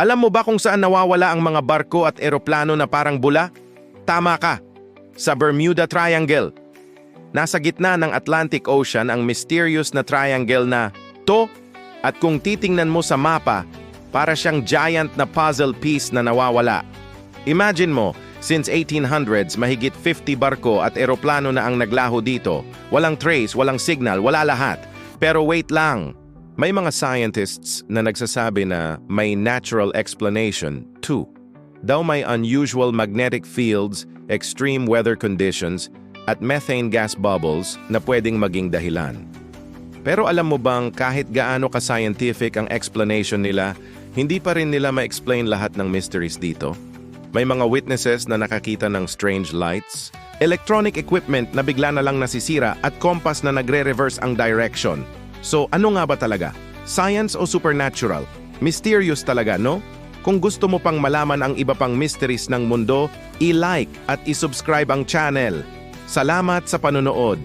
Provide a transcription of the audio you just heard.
Alam mo ba kung saan nawawala ang mga barko at eroplano na parang bula? Tama ka. Sa Bermuda Triangle. Nasa gitna ng Atlantic Ocean ang mysterious na triangle na to at kung titingnan mo sa mapa, para siyang giant na puzzle piece na nawawala. Imagine mo, since 1800s mahigit 50 barko at eroplano na ang naglaho dito. Walang trace, walang signal, wala lahat. Pero wait lang, may mga scientists na nagsasabi na may natural explanation too. Daw may unusual magnetic fields, extreme weather conditions, at methane gas bubbles na pwedeng maging dahilan. Pero alam mo bang kahit gaano ka-scientific ang explanation nila, hindi pa rin nila ma-explain lahat ng mysteries dito? May mga witnesses na nakakita ng strange lights, electronic equipment na bigla na lang nasisira at compass na nagre-reverse ang direction. So ano nga ba talaga? Science o supernatural? Mysterious talaga, no? Kung gusto mo pang malaman ang iba pang mysteries ng mundo, i-like at i-subscribe ang channel. Salamat sa panonood!